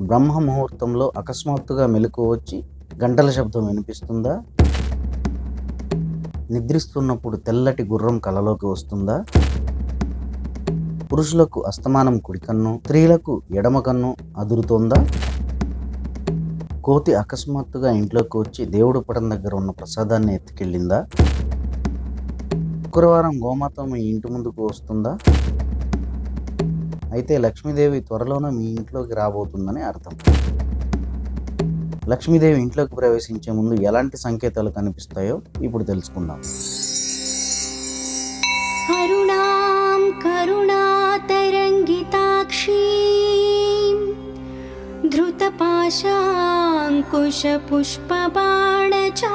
బ్రహ్మ ముహూర్తంలో అకస్మాత్తుగా మెలకు వచ్చి గంటల శబ్దం వినిపిస్తుందా? నిద్రిస్తున్నప్పుడు తెల్లటి గుర్రం కలలోకి వస్తుందా? పురుషులకు అస్తమానం కుడికన్ను స్త్రీలకు ఎడమ కన్ను అదురుతోందా? కోతి అకస్మాత్తుగా ఇంట్లోకి వచ్చి దేవుడు పటం దగ్గర ఉన్న ప్రసాదాన్ని ఎత్తుకెళ్ళిందా? శుక్రవారం గోమాత ఇంటి ముందుకు వస్తుందా? అయితే లక్ష్మీదేవి త్వరలోనే మీ ఇంట్లోకి రాబోతుందని అర్థం. లక్ష్మీదేవి ఇంట్లోకి ప్రవేశించే ముందు ఎలాంటి సంకేతాలు కనిపిస్తాయో ఇప్పుడు తెలుసుకుందాం. కరుణాం కరుణా తరంగితాక్షి ధృతపాశాంకుశ పుష్పబాణచా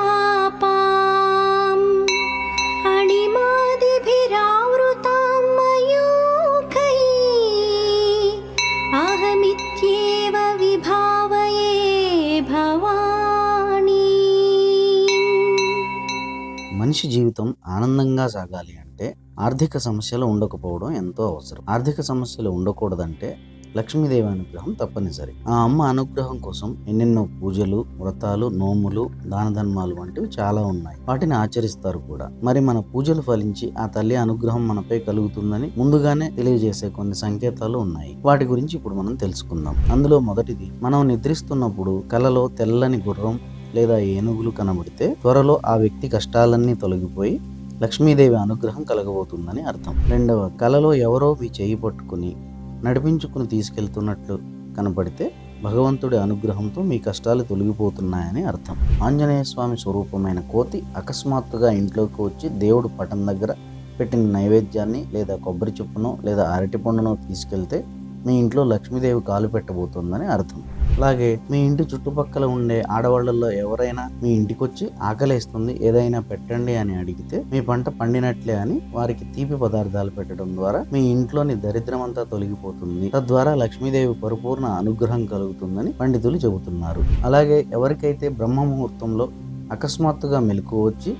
మనిషి జీవితం ఆనందంగా సాగాలి అంటే ఆర్థిక సమస్యలు ఉండకపోవడం ఎంతో అవసరం. ఆర్థిక సమస్యలు ఉండకూడదంటే లక్ష్మీదేవి అనుగ్రహం తప్పనిసరి. ఆ అమ్మ అనుగ్రహం కోసం ఎన్నెన్నో పూజలు వ్రతాలు నోములు దాన ధర్మాలు వంటివి చాలా ఉన్నాయి. వాటిని ఆచరిస్తారు కూడా. మరి మన పూజలు ఫలించి ఆ తల్లి అనుగ్రహం మనపై కలుగుతుందని ముందుగానే తెలియజేసే కొన్ని సంకేతాలు ఉన్నాయి. వాటి గురించి ఇప్పుడు మనం తెలుసుకుందాం. అందులో మొదటిది మనం నిద్రిస్తున్నప్పుడు కలలో తెల్లని గుర్రం లేదా ఏనుగులు కనబడితే త్వరలో ఆ వ్యక్తి కష్టాలన్నీ తొలగిపోయి లక్ష్మీదేవి అనుగ్రహం కలగబోతుందని అర్థం. రెండవ కలలో ఎవరో మీ చేయి పట్టుకుని నడిపించుకుని తీసుకెళ్తున్నట్లు కనబడితే భగవంతుడి అనుగ్రహంతో మీ కష్టాలు తొలగిపోతున్నాయని అర్థం. ఆంజనేయ స్వామి స్వరూపమైన కోతి అకస్మాత్తుగా ఇంట్లోకి వచ్చి దేవుడు పటం దగ్గర పెట్టిన నైవేద్యాన్ని లేదా కొబ్బరి చెప్పును లేదా అరటి పండును తీసుకెళ్తే మీ ఇంట్లో లక్ష్మీదేవి కాలు పెట్టబోతోందని అర్థం. అలాగే మీ ఇంటి చుట్టుపక్కల ఉండే ఆడవాళ్ళల్లో ఎవరైనా మీ ఇంటికి వచ్చి ఆకలేస్తుంది ఏదైనా పెట్టండి అని అడిగితే మీ పంట పండినట్లే అని వారికి తీపి పదార్థాలు పెట్టడం ద్వారా మీ ఇంట్లోని దరిద్రం అంతా తొలగిపోతుంది. తద్వారా లక్ష్మీదేవి పరిపూర్ణ అనుగ్రహం కలుగుతుందని పండితులు చెబుతున్నారు. అలాగే ఎవరికైతే బ్రహ్మ ముహూర్తంలో అకస్మాత్తుగా మెలకు వచ్చి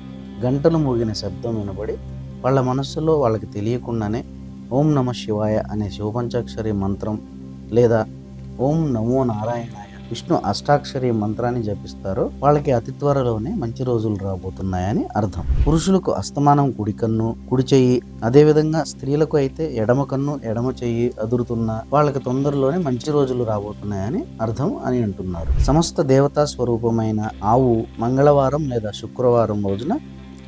గంటలు మోగిన శబ్దం వినబడి వాళ్ళ మనస్సులో వాళ్ళకి తెలియకుండానే ఓం నమ శివాయ అనే శివపంచాక్షరి మంత్రం లేదా ఓం నమో నారాయణాయ. విష్ణు అష్టాక్షరి మంత్రాన్ని జపిస్తారు. వాళ్ళకి అతి త్వరలోనే మంచి రోజులు రాబోతున్నాయని అర్థం. పురుషులకు అస్తమానం కుడి కన్ను కుడి చెయ్యి అదేవిధంగా స్త్రీలకు అయితే ఎడమ కన్ను ఎడమ చెయ్యి అదురుతున్న వాళ్ళకి తొందరలోనే మంచి రోజులు రాబోతున్నాయని అర్థం అని అంటున్నారు. సమస్త దేవతా స్వరూపమైన ఆవు మంగళవారం లేదా శుక్రవారం రోజున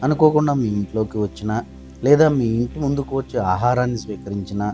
అనుకోకుండా మీ ఇంట్లోకి వచ్చిన లేదా మీ ఇంటి ముందుకు వచ్చి ఆహారాన్ని స్వీకరించిన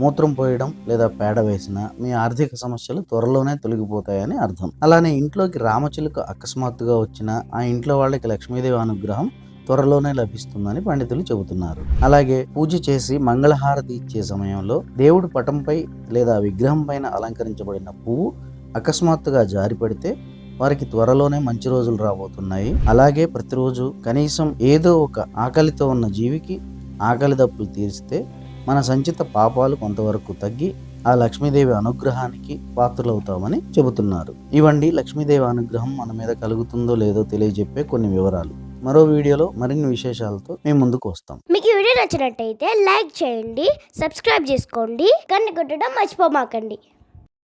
మూత్రం పోయడం లేదా పేడ వేసిన మీ ఆర్థిక సమస్యలు త్వరలోనే తొలగిపోతాయని అర్థం. అలానే ఇంట్లోకి రామచిలుక అకస్మాత్తుగా వచ్చిన ఆ ఇంట్లో వాళ్ళకి లక్ష్మీదేవి అనుగ్రహం త్వరలోనే లభిస్తుందని పండితులు చెబుతున్నారు. అలాగే పూజ చేసి మంగళహారతి ఇచ్చే సమయంలో దేవుడి పటంపై లేదా విగ్రహం పైన అలంకరించబడిన పువ్వు అకస్మాత్తుగా జారిపడితే వారికి త్వరలోనే మంచి రోజులు రాబోతున్నాయి. అలాగే ప్రతిరోజు కనీసం ఏదో ఒక ఆకలితో ఉన్న జీవికి ఆకలి దప్పులు తీరిస్తే మన సంచిత పాపాలు కొంతవరకు తగ్గి ఆ లక్ష్మీదేవి అనుగ్రహానికి పాత్రలవుతామని చెబుతున్నారు. ఇవండి లక్ష్మీదేవి అనుగ్రహం మన మీద కలుగుతుందో లేదో తెలియజెప్పే కొన్ని వివరాలు. మరో వీడియోలో మరిన్ని విశేషాలతో మేము ముందుకు వస్తాం. మీకు వీడియో నచ్చినట్టయితే లైక్ చేయండి సబ్స్క్రైబ్ చేసుకోండి కన్ను కొట్టడం మర్చిపోమాకండి.